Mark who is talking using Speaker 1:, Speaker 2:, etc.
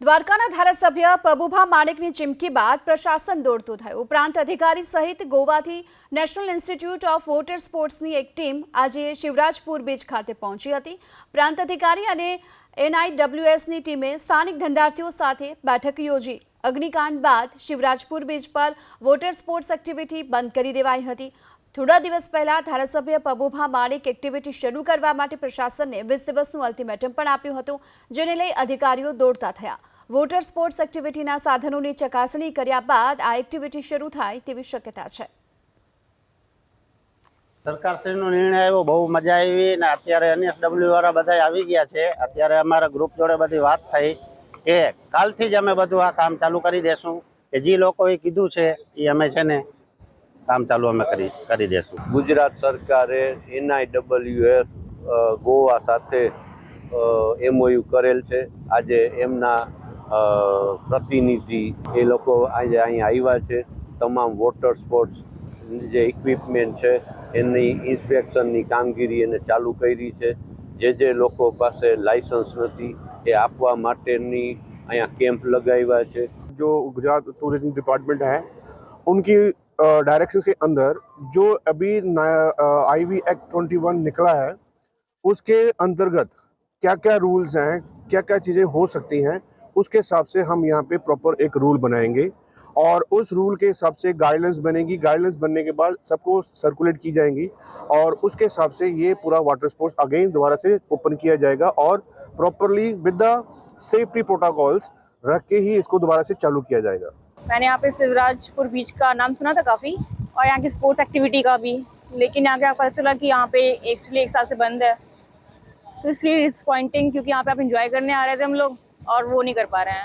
Speaker 1: દ્વારકાના ધારાસભ્ય પબુભા માણેકની ચીમકી બાદ પ્રશાસન દોડતું થયું. ઉપરાંત અધિકારી સહિત ગોવાથી નેશનલ ઇન્સ્ટિટ્યૂટ ઓફ વોટર સ્પોર્ટ્સની એક ટીમ આજે શિવરાજપુર બીચ ખાતે પહોંચી હતી. પ્રાંત અધિકારી અને એનઆઈડબ્લ્યુએસની ટીમે સ્થાનિક ધંધાર્થીઓ સાથે બેઠક યોજી. અગ્નિકાંડ બાદ શિવરાજપુર બીચ પર વોટર સ્પોર્ટ્સ એક્ટિવિટી બંધ કરી દેવાઈ હતી. થોડા દિવસ પહેલા ધારાસભ્ય પબુભા માણેક એક્ટિવિટી શરૂ કરવા માટે પ્રશાસનને વીસ દિવસનું અલ્ટિમેટમ પણ આપ્યું હતું, જેને લઈ અધિકારીઓ દોડતા થયા. વોટર સ્પોર્ટ્સ એક્ટિવિટીના સાધનોની ચકાસણી કર્યા બાદ આ એક્ટિવિટી શરૂ થાય તેવી શક્યતા છે.
Speaker 2: સરકારશ્રીનો નિર્ણય આવ્યો, બહુ મજા આવી અને અત્યારે એનએસડબલ્યુ વાળા બધા આવી ગયા છે. અત્યારે અમારા ગ્રુપ જોડે બધી વાત થઈ કે કાલથી જ અમે બધું આ કામ ચાલુ કરી દેશું. કે જે લોકોએ કીધું છે એ અમે છે ને કામ ચાલુ અમે કરી કરી દઈશું
Speaker 3: ગુજરાત સરકારે એનઆઈડબલ્યુએસ ગોવા સાથે એમઓયુ કરેલ છે. આજે એમના પ્રતિનિધિ એ લોકો આજે અહીં આવ્યા છે. તમામ વોટર સ્પોર્ટ્સ જે ઇક્વિપમેન્ટ છે એની ઇન્સ્પેક્શનની કામગીરી એને ચાલુ કરી છે. જે જે લોકો પાસે લાયસન્સ નથી એ આપવા માટેની અહીંયા કેમ્પ લગાવ્યા છે.
Speaker 4: જો ગુજરાત ટુરિઝમ ડિપાર્ટમેન્ટ હૈ ઉનકી डायरेक्शन के अंदर, जो अभी I V act twenty one निकला है, उसके अंतर्गत क्या क्या रूल्स हैं क्या क्या चीज़ें हो सकती हैं, उसके हिसाब से हम यहाँ पे प्रॉपर एक रूल बनाएँगे। और उस रूल के हिसाब से गाइडलाइंस बनेगी। गाइडलाइंस बनने के बाद सबको सर्कुलेट की जाएँगी और उसके हिसाब से ये पूरा वाटर स्पोर्ट्स अगेन दोबारा से ओपन किया जाएगा और properly with the safety protocols रख के ही इसको दोबारा से चालू किया जाएगा।
Speaker 5: मैंने यहाँ पे शिवराजपुर बीच का नाम सुना था काफ़ी, और यहाँ की स्पोर्ट्स एक्टिविटी का भी। लेकिन यहाँ आपको पता चला कि यहाँ पे एक्चुअली एक साल से बंद है। सो इसलिए डिसपॉइंटिंग क्योंकि यहाँ पे आप इंजॉय करने आ रहे थे हम लोग, और वो नहीं कर पा रहे हैं।